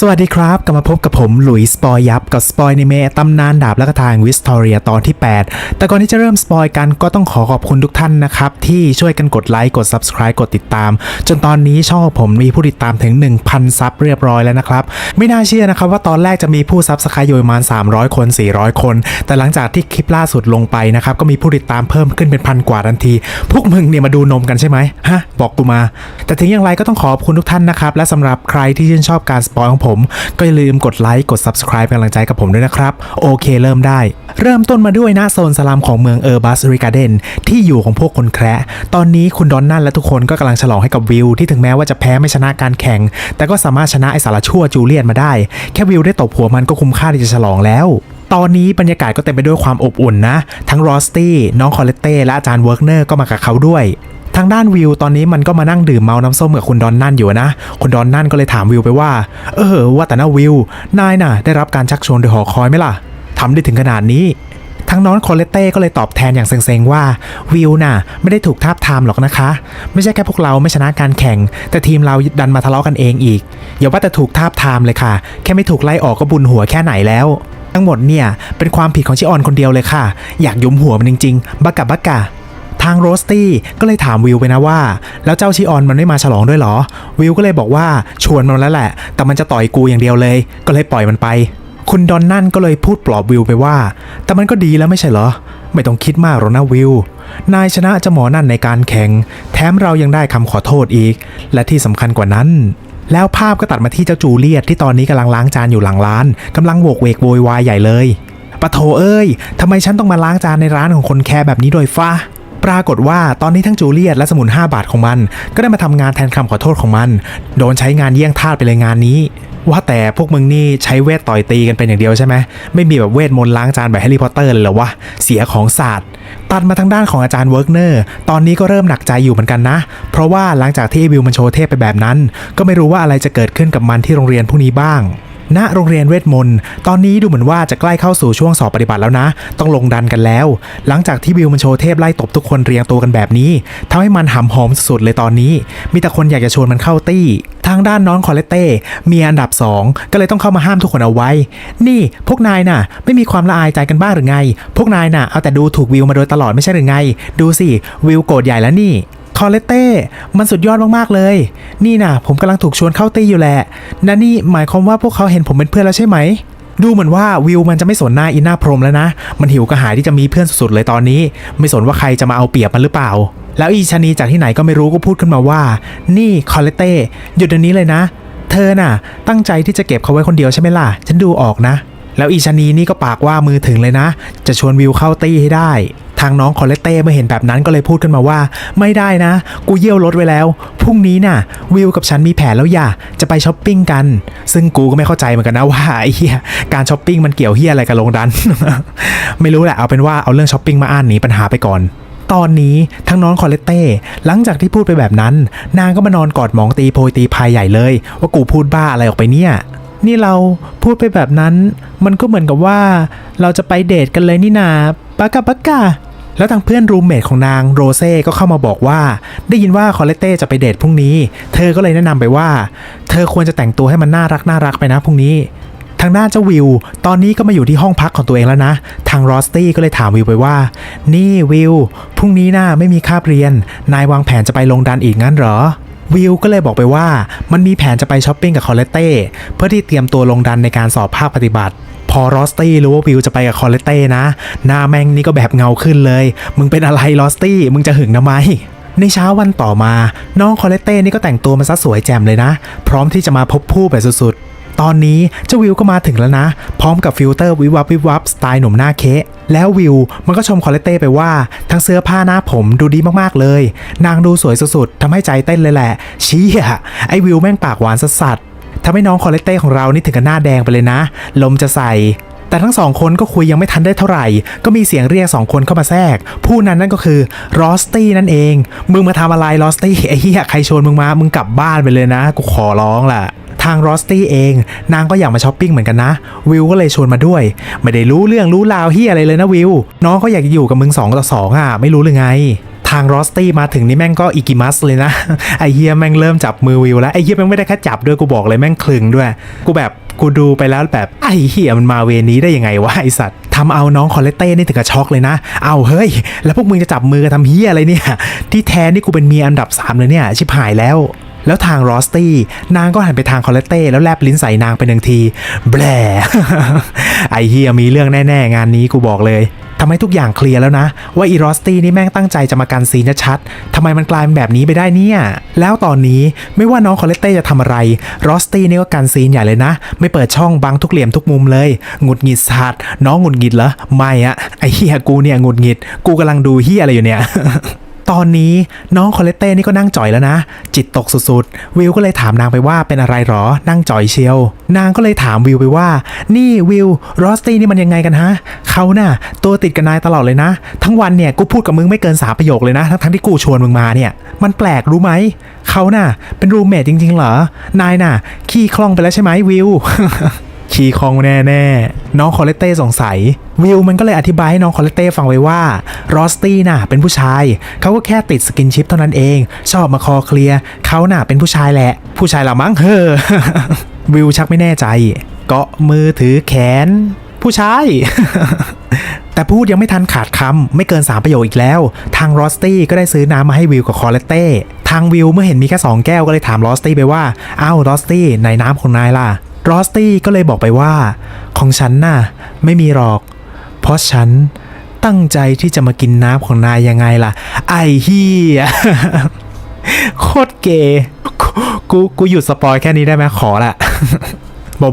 สวัสดีครับ กลับมาพบกับผมหลุยส์สปอยยับกับสปอยในเมตำนานดาบและกระทางวิสตอเรียตอนที่ 8 แต่ก่อนที่จะเริ่มสปอยกันก็ต้องขอขอบคุณทุกท่านนะครับ ที่ช่วยกันกดไลค์กด Subscribe กดติดตาม จนตอนนี้ช่องผมมีผู้ติดตามถึง 1,000 ซับเรียบร้อยแล้วนะครับ ไม่น่าเชื่อนะครับว่าตอนแรกจะมีผู้ซับสไครต์อยู่ประมาณ 300 คน 400 คน แต่หลังจากที่คลิปล่าสุดลงไปนะครับก็มีผู้ติดตามเพิ่มขึ้นเป็นพันกว่าทันที พวกมึงเนี่ยมาดูนมกันใช่ไหมฮะบอกกูมา แต่ถึงอย่างไรก็ต้องขอบคุณทุกท่านนะครับและสำหรับใครที่ชื่นชอบการสปอยของผมก็อย่าลืมกดไลค์กด Subscribe เป็นกำลังใจกับผมด้วยนะครับ โอเคเริ่มได้ เริ่มต้นมาด้วยหน้าโซนสลามของเมืองเออร์บัสริกาเดนที่อยู่ของพวกคนแคระตอนนี้คุณดอนนั่นและทุกคนก็กำลังฉลองให้กับวิวที่ถึงแม้ว่าจะแพ้ไม่ชนะการแข่ง แต่ก็สามารถชนะไอสารชั่วจูเลียนมาได้ แค่วิวได้ตบหัวมันก็คุ้มค่าที่จะฉลองแล้วตอนนี้บรรยากาศก็เต็มไปด้วยความอบอุ่นนะ ทั้งรอสตี้น้องคอเลตเต้และอาจารย์เวิร์กเนอร์ก็มากับเขาด้วย ทางด้านวิวตอนนี้มันก็มานั่งดื่มเมาน้ำส้มกับคุณดอนนั่นอยู่นะคุณดอนนั่นก็เลยถามวิวไปว่า เออว่าแต่นะวิวนายน่ะ ได้รับการชักชวนโดยหอคอยไหมล่ะทำได้ถึงขนาดนี้ทั้งน้องคอเลเต้ก็เลยตอบแทนอย่างเซ็งๆว่าวิวน่ะ ไม่ได้ถูกทาบทามหรอกนะคะ ไม่ใช่แค่พวกเราไม่ชนะการแข่ง แต่ทีมเราดันมาทะเลาะกันเองอีกอย่าว่าแต่ถูกทาบทามเลยค่ะ แค่ไม่ถูกไล่ออกก็บุญหัวแค่ไหนแล้ว ทั้งหมดเนี่ยเป็นความผิดของชิออนคนเดียวเลยค่ะ อยากยุมหัวมันจริง ๆบักกะบักกะ ทางโรสตี้ก็เลยถามวิวไปนะว่า แล้วเจ้าชิออนมันไม่มาฉลองด้วยเหรอ วิวก็เลยบอกว่าชวนมันแล้วแหละ แต่มันจะต่อยกูอย่างเดียวเลย ก็เลยปล่อยมันไป คุณดอนนั่นก็เลยพูดปลอบวิวไปว่า แต่มันก็ดีแล้วไม่ใช่เหรอ ไม่ต้องคิดมากหรอกนะวิวนายชนะเจะหมอนั่นในการแข่ง แถมเรายังได้คำขอโทษอีก และที่สำคัญกว่านั้นแล้วภาพก็ตัดมาที่เจ้าจูเลียตที่ตอนนี้กำลังล้างจานอยู่หลังร้านกำลังโวกเวกโวยวายใหญ่เลยปะโถเอ้ยทำไมฉันต้องมาล้างจานในร้านของคนแคร์แบบนี้โดยฟ้า ปรากฏว่าตอนนี้ทั้งจูเลียตและสมุน 5 บาทของมัน ก็ได้มาทำงานแทนคำขอโทษของมัน โดนใช้งานเยี่ยงทาสไปเลยงานนี้ ว่าแต่พวกมึงนี่ใช้เวทต่อยตีกันเป็นอย่างเดียวใช่ไหมไม่มีแบบเวทมนต์ล้างจานแบบแฮร์รี่พอตเตอร์เลยเหรอวะเสียของศาสตร์ตัดมาทางด้านของอาจารย์เวิร์กเนอร์ตอนนี้ก็เริ่มหนักใจอยู่เหมือนกันนะ เพราะว่าหลังจากที่วิวมันโชว์เทพไปแบบนั้น ก็ไม่รู้ว่าอะไรจะเกิดขึ้นกับมันที่โรงเรียนพรุ่งนี้บ้าง ณโรงเรียนเวทมนต์ตอนนี้ดูเหมือนว่าจะใกล้เข้าสู่ช่วงสอบปฏิบัติแล้วนะ ต้องลงดันกันแล้ว หลังจากที่วิวมันโชว์เทพไล่ตบทุกคนเรียงตัวกันแบบนี้ทำให้มันหำหอมสุดๆเลยตอนนี้ มีแต่คนอยากจะชวนมันเข้าตี้ ทางด้านน้องคอเลเต้มีอันดับ 2 ก็เลยต้องเข้ามาห้ามทุกคนเอาไว้ นี่พวกนายน่ะ ไม่มีความละอายใจกันบ้างหรือไง พวกนายน่ะเอาแต่ดูถูกวิวมาโดยตลอดไม่ใช่หรือไง ดูสิวิวโกรธใหญ่แล้วนี่ คอเลตเต้ มันสุดยอดมากๆเลย นี่นะผมกำลังถูกชวนเข้าตีอยู่แหละนั่นนี่หมายความว่าพวกเขาเห็นผมเป็นเพื่อนแล้วใช่ไหม ดูเหมือนว่าวิวมันจะไม่สนหน้าอินหน้าพรหมแล้วนะ มันหิวกระหายที่จะมีเพื่อนสุดๆเลยตอนนี้ ไม่สนว่าใครจะมาเอาเปรียบมันหรือเปล่า แล้วอีชานีจากที่ไหนก็ไม่รู้ก็พูดขึ้นมาว่า นี่คอเลตเต้หยุดเดี๋ยวนี้เลยนะ เธอน่ะ ตั้งใจที่จะเก็บเขาไว้คนเดียวใช่ไหมล่ะ ฉันดูออกนะ แล้วอีชานีนี่ก็ปากว่ามือถึงเลยนะ จะชวนวิวเข้าตี้ให้ได้ ทางน้องคอเลเต้เมื่อเห็นแบบนั้นก็เลยพูดขึ้นมาว่า ไม่ได้นะ กูเยี่ยวรถไว้แล้วพรุ่งนี้น่ะ วิวกับฉันมีแผนแล้วอย่าจะไปช้อปปิ้งกัน ซึ่งกูก็ไม่เข้าใจเหมือนกันนะว่าไอ้เหี้ยการช้อปปิ้งมันเกี่ยวเหี้ยอะไรกับลงดัน ไม่รู้แหละเอาเป็นว่าเอาเรื่องช้อปปิ้งมาอ่านหนีปัญหาไปก่อนตอนนี้ทั้งน้องคอเลตเต้หลังจากที่พูดไปแบบนั้น นางก็มานอนกอดหมองตีโพยตีพายใหญ่เลย ว่ากูพูดบ้าอะไรออกไปเนี่ย นี่เราพูดไปแบบนั้น มันก็เหมือนกับว่าเราจะไปเดทกันเลยนี่นาปากกาปากกาแล้วทางเพื่อนรูมเมทของนางโรเซ่ก็เข้ามาบอกว่า ได้ยินว่าคอเลเต้จะไปเดทพรุ่งนี้ เธอก็เลยแนะนำไปว่า เธอควรจะแต่งตัวให้มันน่ารักน่ารักไปนะพรุ่งนี้ ทางด้านเจ้าวิว ตอนนี้ก็มาอยู่ที่ห้องพักของตัวเองแล้วนะ ทางรอสตี้ก็เลยถามวิวไปว่า นี่วิวพรุ่งนี้น่าไม่มีคาบเรียน นายวางแผนจะไปลงดันอีกงั้นเหรอ วิวก็เลยบอกไปว่ามันมีแผนจะไปช้อปปิ้งกับคอเลเต้เพื่อที่เตรียมตัวลงดันในการสอบภาคปฏิบัติ พอรอสตี้รู้ว่าวิวจะไปกับคอเลเต้นะ หน้าแม่งนี่ก็แบบเงาขึ้นเลย มึงเป็นอะไรรอสตี้มึงจะหึงทำไมในเช้าวันต่อมา น้องคอเลเต้นี่ก็แต่งตัวมาซะสวยแจ่มเลยนะ พร้อมที่จะมาพบผู้แบบสุดๆ ตอนนี้เจ้าวิวก็มาถึงแล้วนะ พร้อมกับฟิลเตอร์วิวับวิวับสไตล์หนุ่มหน้าเคะแล้ววิวมันก็ชมคอเลตเต้ไปว่า ทั้งเสื้อผ้าหน้าผมดูดีมากๆเลย นางดูสวยสุดๆทำให้ใจเต้นเลยแหละเชี่ยไอวิวแม่งปากหวานสัสทำให้น้องคอเลตเต้ของเรานี่ถึงกับหน้าแดงไปเลยนะ ลมจะใส่แต่ทั้งสองคนก็คุยยังไม่ทันได้เท่าไหร่ ก็มีเสียงเรียกสองคนเข้ามาแทรก ผู้นั้นนั่นก็คือรอสตี้นั่นเอง มึงมาทำอะไรรอสตี้ไอ้เหี้ยใครชวนมึงมา มึงกลับบ้านไปเลยนะ กูขอร้องล่ะ ทางรอสตี้เอง นางก็อยากมาช้อปปิ้งเหมือนกันนะ วิวก็เลยชวนมาด้วย ไม่ได้รู้เรื่องรู้ราวเฮียอะไรเลยนะวิว น้องก็อยากอยู่กับมึงสองต่อสองอะ ไม่รู้เลยไงทางรอสตี้มาถึงนี่แม่งก็อิกิมัสเลยนะ ไอเฮียแม่งเริ่มจับมือวิวแล้ว ไอเฮียแม่งไม่ได้แค่จับด้วยกูบอกเลยแม่งคลึงด้วย กูแบบกูดูไปแล้วแบบไอเฮียมันมาเวรนี้ได้ยังไงวะไอสัตว์ทำเอาน้องคอเลเต้นี่ถึงกับช็อกเลยนะ เอาเฮ้ย แล้วพวกมึงจะจับมือกันทำเฮียอะไรเนี่ย ที่แท้นี่กูเป็นเมียอันดับสามเลยเนี่ยชิบหายแล้ว แล้วทางรอสตี้นางก็หันไปทางคอลเลเต้แล้วแลบลิ้นใส่นางไปหนึ่งที แบลไอเฮียมีเรื่องแน่ๆ งานนี้กูบอกเลยทำให้ทุกอย่างเคลียร์แล้วนะ ว่าอีรอสตี้นี่แม่งตั้งใจจะมากันซีนชัดๆทำไมมันกลายเป็นแบบนี้ไปได้เนี่ย แล้วตอนนี้ไม่ว่าน้องคอเลเต้จะทำอะไรรอสตี้นี่ก็กันซีนใหญ่เลยนะ ไม่เปิดช่องบังทุกเหลี่ยมทุกมุมเลยหงุดหงิดสัตว์น้องหงุดหงิดเหรอไม่อะไอเฮียกูเนี่ยหงุดหงิด กูกำลังดูเฮียอะไรอยู่เนี่ย ตอนนี้น้องคอเลเต้นี่ก็นั่งจ่อยแล้วนะ จิตตกสุดๆ วิวก็เลยถามนางไปว่าเป็นอะไรหรอ นั่งจ่อยเชียว นางก็เลยถามวิวไปว่า นี่วิวรอสตี้นี่มันยังไงกันฮะเขาน่ะ ตัวติดกับนายตลอดเลยนะ ทั้งวันเนี่ยกูพูดกับมึงไม่เกินสามประโยคเลยนะ ทั้งที่กูชวนมึงมาเนี่ย มันแปลกรู้ไหมเขาน่ะ เป็นรูมเมทจริงๆเหรอนายน่ะ ขี้คล่องไปแล้วใช่ไหมวิว ขี้คองแน่ๆ น้องคอเลเต้สงสัย วิวมันก็เลยอธิบายให้น้องคอเลเต้ฟังไว้ว่ารอสตี้น่ะเป็นผู้ชาย เขาก็แค่ติดสกินชิปเท่านั้นเอง ชอบมาคอเคลียร์เขาน่ะเป็นผู้ชายแหละ ผู้ชายละมั้งเฮ้อวิวชักไม่แน่ใจเกาะมือถือแขน ผู้ชายแต่พูดยังไม่ทันขาดคำไม่เกิน 3 ประโยคอีกแล้ว ทางรอสตี้ก็ได้ซื้อน้ำมาให้วิวกับคอเลเต้ทางวิวเมื่อเห็นมีแค่สองแก้วก็เลยถามรอสตี้ไปว่าอ้าวรอสตี้ไหนน้ำของนายล่ะ รอสตี้ก็เลยบอกไปว่า ของฉันน่ะ ไม่มีหรอก เพราะฉันตั้งใจที่จะมากินน้ำของนายยังไงล่ะ ไอ้เฮียโคตรเกย์กูกูหยุดสปอยแค่นี้ได้ไหมขอละ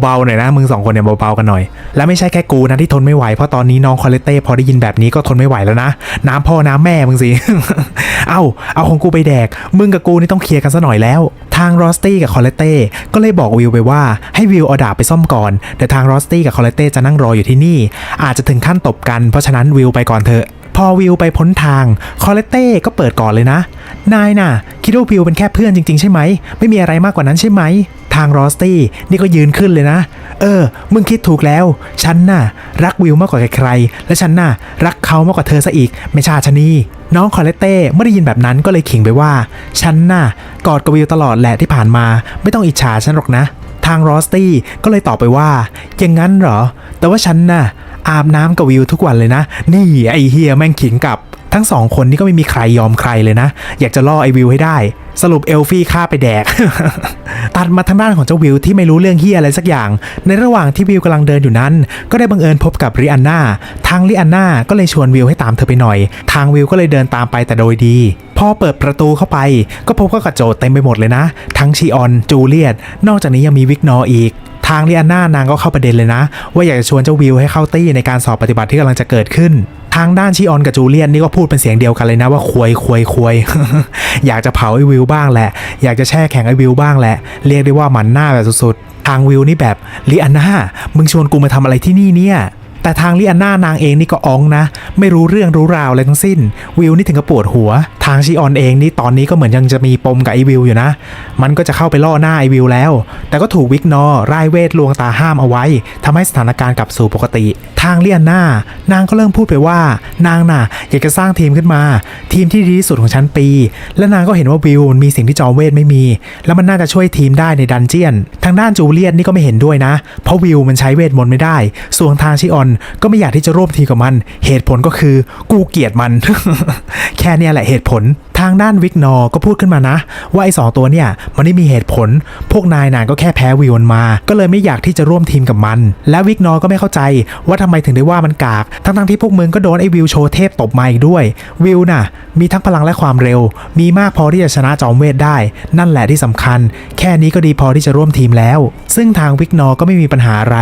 เบาๆหน่อยนะมึงสองคนเนี่ยเบาๆกันหน่อย แล้วไม่ใช่แค่กูนะที่ทนไม่ไหวเพราะตอนนี้น้องคอเลเต้พอได้ยินแบบนี้ก็ทนไม่ไหวแล้วนะ น้ำพ่อน้ำแม่มึงสิ เอ้าเอาของกูไปแดก มึงกับกูนี่ต้องเคลียร์กันซะหน่อยแล้ว ทางรอสตี้กับคอเลเต้ก็เลยบอกวิวไปว่าให้วิวเอาดาบไปซ่อมก่อนเดี๋ยวทางรอสตี้กับคอเลเต้จะนั่งรออยู่ที่นี่ อาจจะถึงขั้นตบกันเพราะฉะนั้นวิวไปก่อนเถอะ พอวิวไปพ้นทาง คอเลเต้ก็เปิดก่อนเลยนะ นายน่ะ คิดว่าวิวเป็นแค่เพื่อนจริงๆใช่ไหม ไม่มีอะไรมากกว่านั้นใช่ไหม ทางรอสตี้นี่ก็ยืนขึ้นเลยนะ เออ มึงคิดถูกแล้ว ฉันน่ะ รักวิวมากกว่าใครๆ และฉันน่ะ รักเขามากกว่าเธอซะอีก ไม่ชาชะนีน้องคอเลเต้เมื่อได้ยินแบบนั้นก็เลยขิงไปว่า ฉันน่ะ กอดกับวิวตลอดแหละที่ผ่านมา ไม่ต้องอิจฉาฉันหรอกนะ ทางรอสตี้ก็เลยตอบไปว่า อย่างนั้นเหรอ แต่ว่าฉันน่ะ อาบน้ำกับวิวทุกวันเลยนะ นี่ไอเฮียแม่งขิงกลับ ทั้งสองคนนี่ก็ไม่มีใครยอมใครเลยนะ อยากจะล่อไอวิวให้ได้ สรุปเอลฟี่ฆ่าไปแดก ตัดมาทางด้านของเจ้าวิวที่ไม่รู้เรื่องเฮียอะไรสักอย่าง ในระหว่างที่วิวกำลังเดินอยู่นั้น ก็ได้บังเอิญพบกับริอันนาทางริอันนาก็เลยชวนวิวให้ตามเธอไปหน่อย ทางวิวก็เลยเดินตามไปแต่โดยดี พอเปิดประตูเข้าไป ก็พบกับกระโจดเต็มไปหมดเลยนะ ทั้งชีออนจูเลียตนอกจากนี้ยังมีวิกนออีก ทางลีอันน่านางก็เข้าประเด็นเลยนะ ว่าอยากจะชวนเจ้าวิวให้เข้าตี้ในการสอบปฏิบัติที่กำลังจะเกิดขึ้น ทางด้านชีออนกับจูเลียนนี่ก็พูดเป็นเสียงเดียวกันเลยนะว่าควยควยควยอยากจะเผาไอ้วิวบ้างแหละ อยากจะแช่แข็งไอ้วิวบ้างแหละ เรียกได้ว่าหมันหน้าแบบสุดๆ ทางวิวนี่แบบลีอันน่ามึงชวนกูมาทำอะไรที่นี่เนี่ย แต่ทางลิอันน่านางเองนี่ก็อ้องนะ ไม่รู้เรื่องรู้ราวอะไรทั้งสิ้น วิวนี่ถึงกับปวดหัว ทางชีออนเองนี่ตอนนี้ก็เหมือนยังจะมีปมกับไอวิวอยู่นะ มันก็จะเข้าไปล่อหน้าไอวิวแล้ว แต่ก็ถูกวิกนอร่ายเวทลวงตาห้ามเอาไว้ทำให้สถานการณ์กลับสู่ปกติ ทางลิอันน่านางก็เริ่มพูดไปว่า นางน่ะอยากจะสร้างทีมขึ้นมา ทีมที่ดีที่สุดของชั้นปี และนางก็เห็นว่าวิวมีสิ่งที่จอมเวทไม่มี แล้วมันน่าจะช่วยทีมได้ในดันเจียน ทางด้านจูเลียนนี่ก็ไม่เห็นด้วยนะ เพราะวิวมันใช้เวทมนต์ไม่ได้ ส่วนทางชิออนก็ไม่อยากที่จะร่วมทีมกับมัน เหตุผลก็คือกูเกลียดมัน แค่เนี้ยแหละเหตุผลางด้านวิกนอก็พูดขึ้นมานะ ว่าไอ้สองตัวเนี่ยมันไม่มีเหตุผล พวกนายนางก็แค่แพ้วิวมันมา ก็เลยไม่อยากที่จะร่วมทีมกับมัน และวิกนอก็ไม่เข้าใจว่าทำไมถึงได้ว่ามันกาก ทั้งๆที่พวกมึงก็โดนไอ้วิวโชว์เทพตบมาอีกด้วยวิวน่ะมีทั้งพลังและความเร็ว มีมากพอที่จะชนะจอมเวทได้ นั่นแหละที่สำคัญ แค่นี้ก็ดีพอที่จะร่วมทีมแล้ว ซึ่งทางวิกนอก็ไม่มีปัญหาอะไร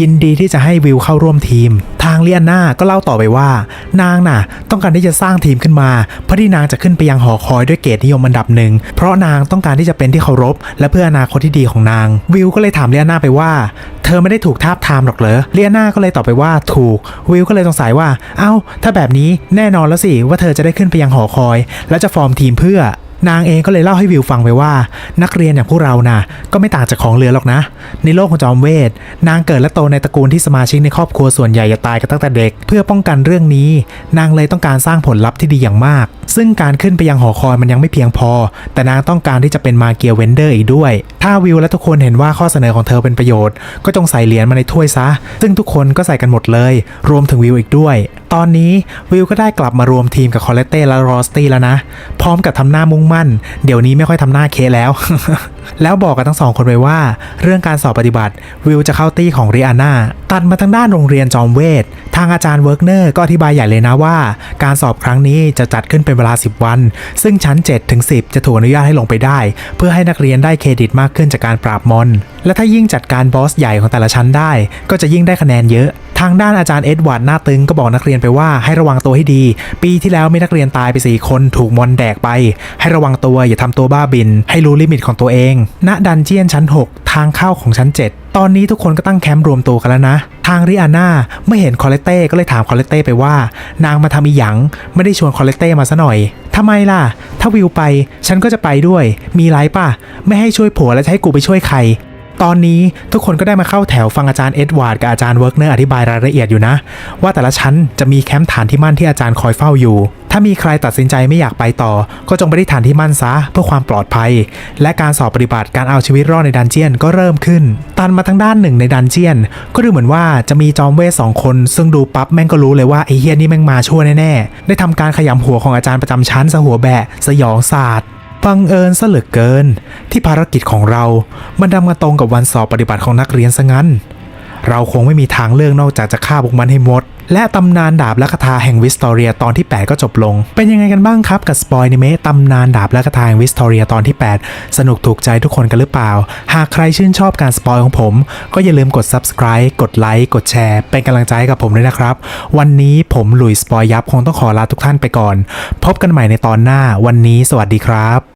ยินดีที่จะให้วิวเข้าร่วมทีม ทางเลียนนาก็เล่าต่อไปว่า นางน่ะ ต้องการที่จะสร้างทีมขึ้นมาเพื่อที่นางจะขึ้นไปยังหอคอยด้วยเกียรตินิยมอันดับหนึ่งเพราะนางต้องการที่จะเป็นที่เคารพ และเพื่ออนาคตที่ดีของนาง วิวก็เลยถามเลียนาไปว่า เธอไม่ได้ถูกทาบทามหรอกเหรอเลียนาก็เลยตอบไปว่าถูก วิวก็เลยสงสัยว่า เอ้า ถ้าแบบนี้แน่นอนแล้วสิว่าเธอจะได้ขึ้นไปยังหอคอย แล้วจะฟอร์มทีมเพื่อนางเองก็เลยเล่าให้วิวฟังไปว่า นักเรียนอย่างพวกเราน่ะ ก็ไม่ต่างจากของเหลือหรอกนะ ในโลกของจอมเวท นางเกิดและโตในตระกูลที่สมาชิกในครอบครัวส่วนใหญ่จะตายกันตั้งแต่เด็ก เพื่อป้องกันเรื่องนี้ นางเลยต้องการสร้างผลลัพธ์ที่ดีอย่างมาก ซึ่งการขึ้นไปยังหอคอยมันยังไม่เพียงพอ แต่นางต้องการที่จะเป็นมาเกียเวนเดอร์อีกด้วย ถ้าวิวและทุกคนเห็นว่าข้อเสนอของเธอเป็นประโยชน์ ก็จงใส่เหรียญมาในถ้วยซะ ซึ่งทุกคนก็ใส่กันหมดเลย รวมถึงวิวอีกด้วย ตอนนี้วิวก็ได้กลับมารวมทีมกับคอลเลตเต้และรอสตี้แล้วนะ พร้อมกับทำหน้ามุ่งมั่น เดี๋ยวนี้ไม่ค่อยทำหน้าเคแล้ว แล้วบอกกับทั้งสองคนไว้ว่า เรื่องการสอบปฏิบัติวิวจะเข้าตี้ของริอาน่าตัดมาทางด้านโรงเรียนจอมเวท ทางอาจารย์เวิร์กเนอร์ก็อธิบายใหญ่เลยนะว่า การสอบครั้งนี้จะจัดขึ้นเป็นเวลา 10 วัน ซึ่งชั้น7ถึง10 จะถูกอนุญาตให้ลงไปได้ เพื่อให้นักเรียนได้เครดิตมากขึ้นจากการปราบมอน และถ้ายิ่งจัดการบอสใหญ่ของแต่ละชั้นได้ ก็จะยิ่งได้คะแนนเยอะ ทางด้านอาจารย์เอ็ดวาร์ดหน้าตึงก็บอกนักเรียนไปว่าให้ระวังตัวให้ดี ปีที่แล้วมีนักเรียนตายไป 4 คนถูกมอนแดกไป ให้ระวังตัวอย่าทำตัวบ้าบิน ให้รู้ลิมิตของตัวเอง ณดันเจียนชั้น 6 ทางเข้าของชั้น 7 ตอนนี้ทุกคนก็ตั้งแคมป์รวมตัวกันแล้วนะ ทางริอาน่าเมื่อเห็นคอเลเต้ก็เลยถามคอเลเต้ไปว่า นางมาทำอีหยังไม่ได้ชวนคอเลเต้มาซะหน่อยทำไมล่ะ ถ้าวิวไป ฉันก็จะไปด้วย มีไรป่ะ ไม่ให้ช่วยผัวแล้วจะให้กูไปช่วยใคร ตอนนี้ทุกคนก็ได้มาเข้าแถวฟังอาจารย์เอ็ดวาร์ดกับอาจารย์เวิร์กเนอร์อธิบายรายละเอียดอยู่นะ ว่าแต่ละชั้นจะมีแคมป์ฐานที่มั่นที่อาจารย์คอยเฝ้าอยู่ ถ้ามีใครตัดสินใจไม่อยากไปต่อ ก็จงไปที่ฐานที่มั่นซะเพื่อความปลอดภัย และการสอบปฏิบัติการเอาชีวิตรอดในดันเจียนก็เริ่มขึ้น ตันมาทางด้านหนึ่งในดันเจียน ก็ดูเหมือนว่าจะมีจอมเวทสองคน ซึ่งดูปั๊บแม่งก็รู้เลยว่าไอ้เฮียนี่แม่งมาชั่วแน่ๆได้ทำการขยำหัวของอาจารย์ประจำชั้นสหัวแบะสยองศาสตร์ บังเอิญซะเหลือเกิน ที่ภารกิจของเรามันดำมาตรงกับวันสอบปฏิบัติของนักเรียนซะงั้น เราคงไม่มีทางเลือกนอกจากจะฆ่าพวกมันให้หมด และตำนานดาบและคาถาแห่งวิสตอเรียตอนที่ 8 ก็จบลง เป็นยังไงกันบ้างครับกับสปอยนิเมะตำนานดาบและคาถาแห่งวิสตอเรียตอนที่ 8 สนุกถูกใจทุกคนกันหรือเปล่า หากใครชื่นชอบการสปอยของผม ก็อย่าลืมกด subscribe กดไลค์กดแชร์ เป็นกำลังใจให้กับผมด้วยนะครับ วันนี้ผมหลุยส์สปอยยับคงต้องขอลาทุกท่านไปก่อน พบกันใหม่ในตอนหน้าวันนี้ สวัสดีครับ